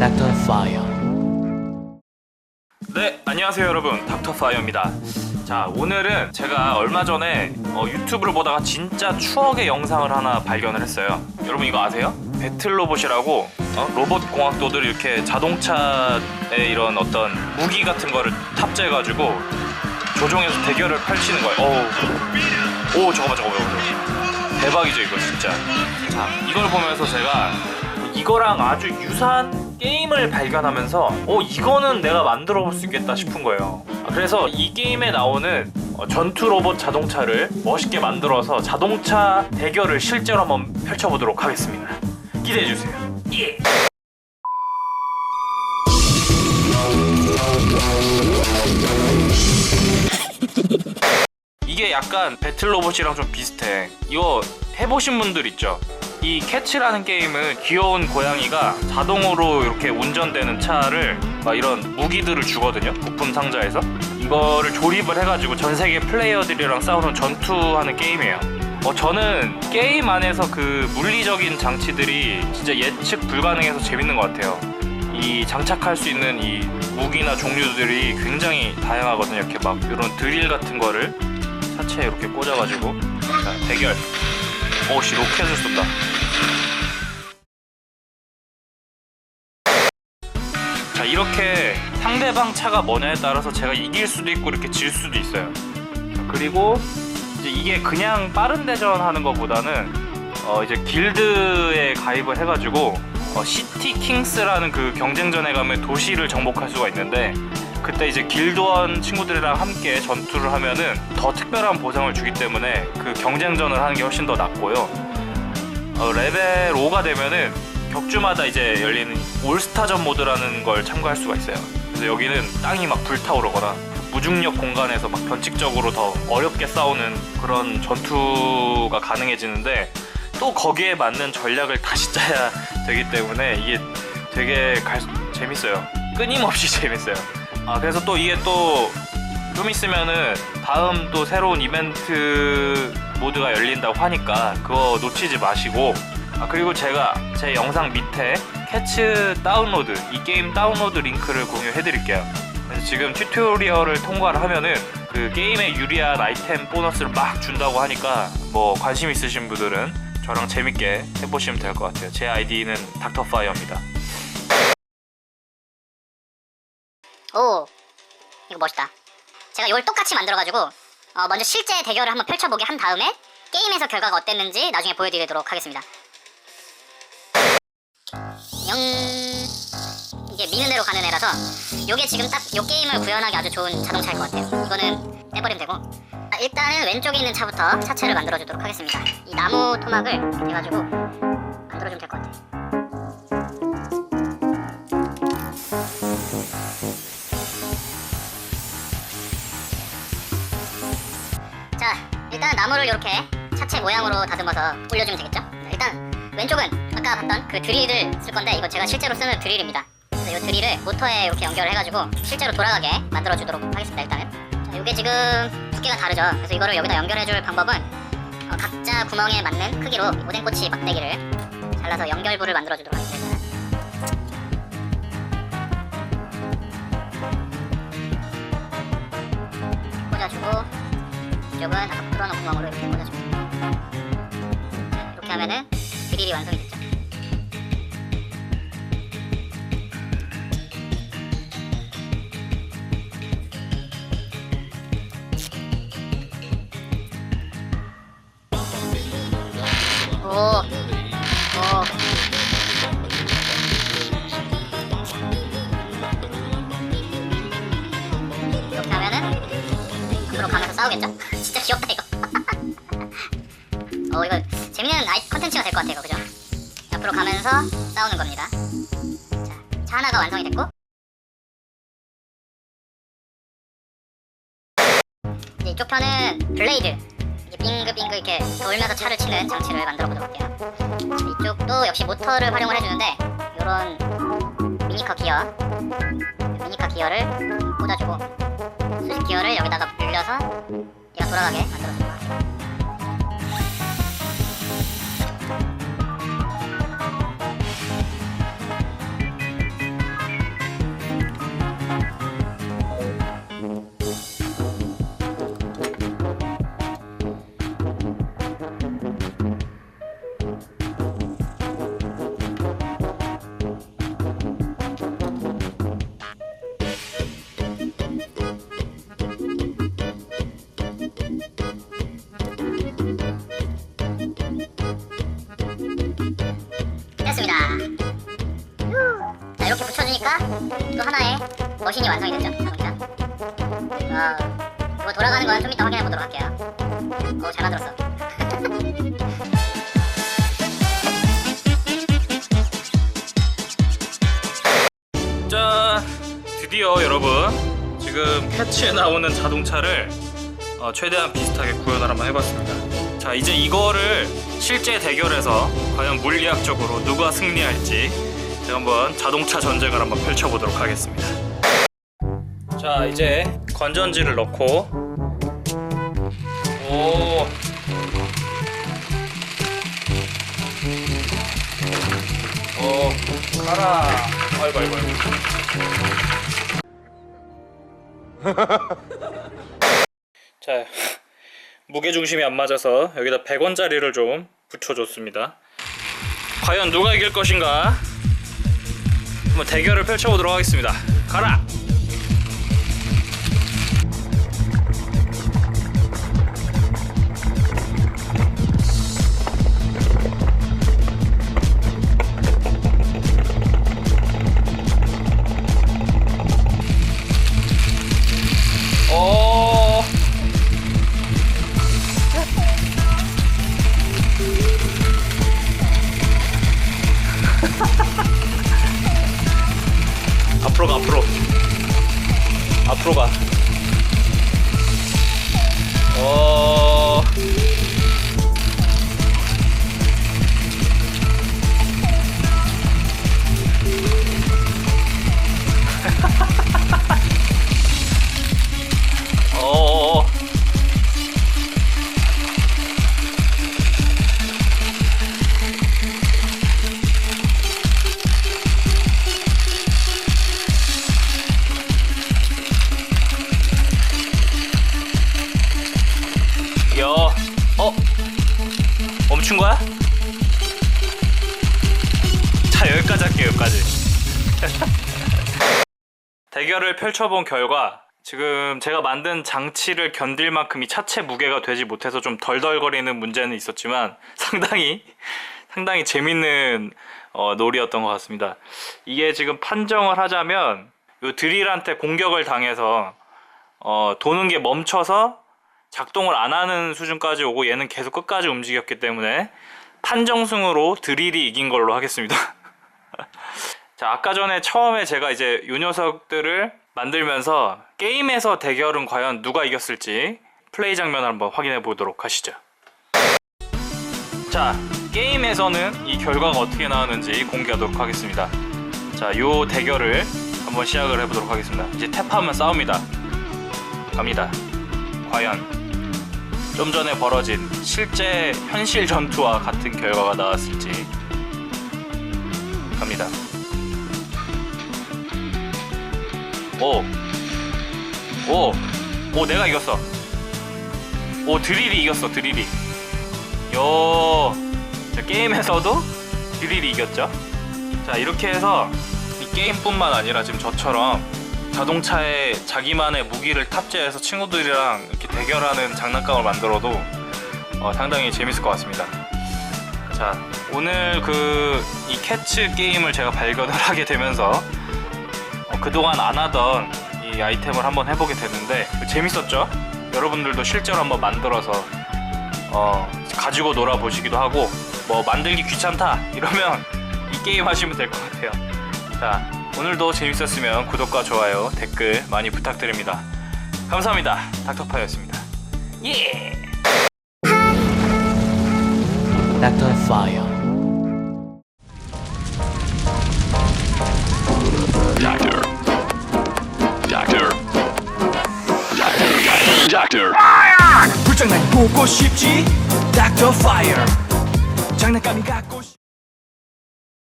닥터 파이어 네, 안녕하세요 여러분. 닥터 파이어입니다. 자, 오늘은 제가 얼마 전에 어, 유튜브를 보다가 진짜 추억의 영상을 하나 발견을 했어요. 여러분 이거 아세요? 배틀로봇이라고 어? 로봇 공학도들 이렇게 자동차에 이런 어떤 무기 같은 거를 탑재해가지고 조종해서 대결을 펼치는 거예요. 어우. 오, 잠깐만, 잠깐만. 대박이죠, 이거 진짜. 자, 이걸 보면서 제가 이거랑 아주 유사한 게임을 발견하면서 어 이거는 내가 만들어 볼 수 있겠다 싶은 거예요. 아, 그래서 이 게임에 나오는 어, 전투 로봇 자동차를 멋있게 만들어서 자동차 대결을 실제로 한번 펼쳐보도록 하겠습니다. 기대해 주세요. 예. 이게 약간 배틀 로봇이랑 좀 비슷해. 이거 해보신 분들 있죠? 이 캐치라는 게임은 귀여운 고양이가 자동으로 이렇게 운전되는 차를 막 이런 무기들을 주거든요. 부품 상자에서. 이거를 조립을 해가지고 전 세계 플레이어들이랑 싸우는 전투하는 게임이에요. 어, 저는 게임 안에서 그 물리적인 장치들이 진짜 예측 불가능해서 재밌는 것 같아요. 이 장착할 수 있는 이 무기나 종류들이 굉장히 다양하거든요. 이렇게 막 이런 드릴 같은 거를 차체에 이렇게 꽂아가지고 자 대결. 오씨 로켓을 쏜다. 이렇게 상대방 차가 뭐냐에 따라서 제가 이길 수도 있고 이렇게 질 수도 있어요. 자, 그리고 이제 이게 그냥 빠른 대전 하는 것보다는 어 이제 길드에 가입을 해가지고 어 시티 킹스라는 그 경쟁전에 가면 도시를 정복할 수가 있는데 그때 이제 길드원 친구들이랑 함께 전투를 하면은 더 특별한 보상을 주기 때문에 그 경쟁전을 하는 게 훨씬 더 낫고요. 어, 레벨 5가 되면은 격주마다 이제 열리는 올스타전 모드라는 걸 참가할 수가 있어요. 그래서 여기는 땅이 막 불타오르거나 무중력 공간에서 막 변칙적으로 더 어렵게 싸우는 그런 전투가 가능해지는데 또 거기에 맞는 전략을 다시 짜야 되기 때문에 이게 되게 갈- 재밌어요. 끊임없이 재밌어요. 아 그래서 또 이게 또 좀 있으면은 다음 또 새로운 이벤트 모드가 열린다고 하니까 그거 놓치지 마시고 아 그리고 제가 제 영상 밑에 캐츠 다운로드 이 게임 다운로드 링크를 공유해 드릴게요. 그래서 지금 튜토리얼을 통과를 하면은 그 게임에 유리한 아이템 보너스를 막 준다고 하니까 뭐 관심 있으신 분들은 저랑 재밌게 해보시면 될 것 같아요. 제 아이디는 닥터파이어입니다. 오 이거 멋있다. 제가 이걸 똑같이 만들어가지고 어, 먼저 실제 대결을 한번 펼쳐보게 한 다음에 게임에서 결과가 어땠는지 나중에 보여드리도록 하겠습니다 영 이게 미는 대로 가는 애라서 요게 지금 딱 요 게임을 구현하기 아주 좋은 자동차일 것 같아요. 이거는 떼버리면 되고. 아, 일단은 왼쪽에 있는 차부터 차체를 만들어 주도록 하겠습니다. 이 나무 토막을 이렇게 해가지고 만들어 주면 될 것 같아요. 자, 일단 나무를 이렇게 차체 모양으로 다듬어서 올려주면 되겠죠? 자, 일단 왼쪽은 아까 봤던 그 드릴을 쓸 건데 이거 제가 실제로 쓰는 드릴입니다. 그래서 이 드릴을 모터에 이렇게 연결을 해가지고 실제로 돌아가게 만들어 주도록 하겠습니다. 일단은. 자, 이게 지금 두께가 다르죠. 그래서 이거를 여기다 연결해 줄 방법은 어, 각자 구멍에 맞는 크기로 오뎅꼬치 막대기를 잘라서 연결부를 만들어 주도록 하겠습니다. 꽂아주고 이쪽은 아까 뚫어놓은 구멍으로 이렇게 꽂아줍니다. 이렇게 하면은 드릴이 완성이 됐죠. 진짜 귀엽다 이거. 어 이거 가면서 싸우는 겁니다. 자, 차 하나가 완성이 됐고 이제 이쪽 편은 블레이드 빙글빙글 이렇게 돌면서 차를 치는 장치를 만들어 보도록 할게요. 자, 이쪽도 역시 모터를 활용을 해주는데 이런 미니카 기어 미니카 기어를 꽂아주고 수직 기어를 여기다가 늘려서 얘가 돌아가게. 돌아주니까 머신이 완성이 됐죠 자동차 와 이거 돌아가는 건 좀 이따 확인해 보도록 할게요 어 잘 만들었어 자, 드디어 여러분 지금 캐치에 나오는 자동차를 어, 최대한 비슷하게 구현을 한번 해봤습니다. 자, 이제 이거를 실제 대결에서 과연 물리학적으로 누가 승리할지 제가 한번 자동차 전쟁을 한번 펼쳐보도록 하겠습니다. 자, 이제 건전지를 넣고 오. 오, 가라. 아이고, 아이고, 아이고. 자, 무게 중심이 안 맞아서 여기다 100원짜리를 좀 붙여줬습니다. 과연 누가 이길 것인가? 한번 대결을 펼쳐보도록 하겠습니다. 가라! 대결을 펼쳐본 결과, 지금 제가 만든 장치를 견딜 만큼 이 차체 무게가 되지 못해서 좀 덜덜거리는 문제는 있었지만, 상당히, 상당히 재밌는 어, 놀이였던 것 같습니다. 이게 지금 판정을 하자면, 요 드릴한테 공격을 당해서, 어, 도는 게 멈춰서 작동을 안 하는 수준까지 오고 얘는 계속 끝까지 움직였기 때문에 판정승으로 드릴이 이긴 걸로 하겠습니다. 자, 아까 전에 처음에 제가 이제 요 녀석들을 만들면서 게임에서 대결은 과연 누가 이겼을지 플레이 장면을 한번 확인해 보도록 하시죠. 자, 게임에서는 이 결과가 어떻게 나왔는지 공개하도록 하겠습니다. 자, 요 대결을 한번 시작을 해보도록 하겠습니다. 이제 탭하면 싸웁니다. 갑니다. 과연 좀 전에 벌어진 실제 현실 전투와 같은 결과가 나왔을지 갑니다. 오, 오, 오, 내가 이겼어. 오, 드릴이 이겼어, 드릴이. 요, 자, 게임에서도 드릴이 이겼죠. 자, 이렇게 해서 이 게임뿐만 아니라 지금 저처럼 자동차에 자기만의 무기를 탑재해서 친구들이랑 이렇게 대결하는 장난감을 만들어도 어, 상당히 재밌을 것 같습니다. 자, 오늘 그 이 캐츠 게임을 제가 발견을 하게 되면서 어, 그동안 안 하던 이 아이템을 한번 해보게 됐는데 재밌었죠? 여러분들도 실제로 한번 만들어서 어, 가지고 놀아보시기도 하고 뭐 만들기 귀찮다 이러면 이 게임 하시면 될 것 같아요. 자, 오늘도 재밌었으면 구독과 좋아요, 댓글 많이 부탁드립니다. 감사합니다. 닥터파이였습니다. 예! Doctor. 싶지? Dr. Fire. 장난감이 갖고